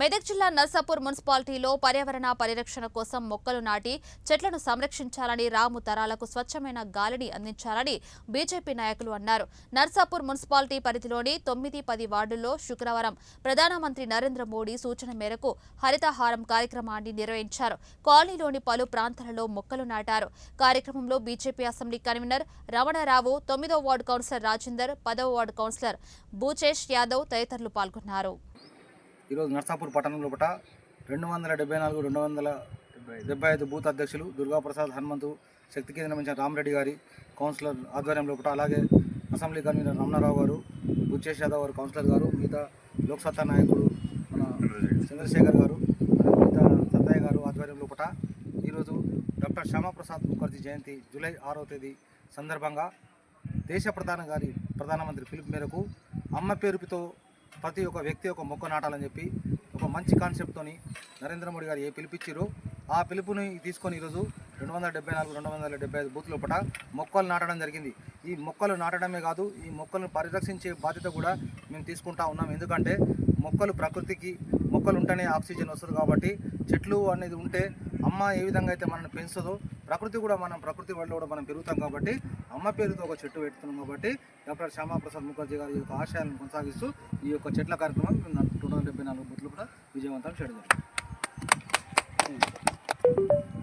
మెదక్ జిల్లా నర్సాపూర్ మున్సిపాలిటీలో పర్యావరణ పరిరక్షణ కోసం మొక్కలు నాటి చెట్లను సంరక్షించాలని రాము తరాలకు స్వచ్ఛమైన గాలిని అందించాలని బీజేపీ నాయకులు అన్నారు. నర్సాపూర్ మున్సిపాలిటీ పరిధిలోని తొమ్మిది పది వార్డుల్లో శుక్రవారం ప్రధానమంత్రి నరేంద్ర మోడీ సూచన మేరకు హరితహారం కార్యక్రమాన్ని నిర్వహించారు. కాలనీలోని పలు ప్రాంతాలలో మొక్కలు నాటారు. కార్యక్రమంలో బీజేపీ అసెంబ్లీ కన్వీనర్ రమణారావు తొమ్మిదో వార్డు కౌన్సిలర్ రాజేందర్ పదవ వార్డు కౌన్సిలర్ భూచేష్ యాదవ్ తదితరులు పాల్గొన్నారు. ఈరోజు నర్సాపూర్ పట్టణం లోపల రెండు వందల డెబ్బై నాలుగు రెండు వందల డెబ్బై ఐదు బూత్ అధ్యక్షులు దుర్గాప్రసాద్ హనుమంతు శక్తి కేంద్రం నుంచి రామరెడ్డి గారి కౌన్సిలర్ ఆధ్వర్యం లోపల అలాగే అసెంబ్లీ కన్వీనర్ రమణారావు గారు బుచ్చేష్ యాదవ్ గారు కౌన్సిలర్ గారు మిగతా లోక్సత్తా నాయకుడు మన చంద్రశేఖర్ గారు మిగతా సత్తయ్య గారు ఆధ్వర్యం లోపల ఈరోజు డాక్టర్ శ్యామప్రసాద్ ముఖర్జీ జయంతి జూలై ఆరో తేదీ సందర్భంగా దేశ ప్రధాన గారి ప్రధానమంత్రి పిలుపు మేరకు అమ్మ పేరుతో ప్రతి ఒక్క వ్యక్తి ఒక మొక్క నాటాలని చెప్పి ఒక మంచి కాన్సెప్ట్తోని నరేంద్ర మోడీ గారు ఏ పిలిపించారు ఆ పిలుపుని తీసుకొని ఈరోజు రెండు వందల డెబ్బై నాలుగు రెండు వందల డెబ్బై ఐదు బూత్ లోపల మొక్కలు నాటడం జరిగింది. ఈ మొక్కలు నాటడమే కాదు ఈ మొక్కలను పరిరక్షించే బాధ్యత కూడా మేము తీసుకుంటా ఉన్నాం. ఎందుకంటే మొక్కలు ప్రకృతికి మొక్కలు ఉంటేనే ఆక్సిజన్ వస్తుంది కాబట్టి చెట్లు అనేది ఉంటే అమ్మ ఏ విధంగా అయితే మనల్ని పెంచుతుందో ప్రకృతి కూడా మనం ప్రకృతి వల్ల కూడా మనం పెరుగుతాం కాబట్టి అమ్మ పేరుతో ఒక చెట్టు పెడుతున్నాం కాబట్టి డాక్టర్ శ్యామాప్రసాద్ ముఖర్జీ గారి యొక్క ఆశయాలను కొనసాగిస్తూ ఈ యొక్క చెట్ల కార్యక్రమం రెండు వందల డెబ్బై నాలుగు బుట్లు కూడా విజయవంతం చేయడం జరిగింది.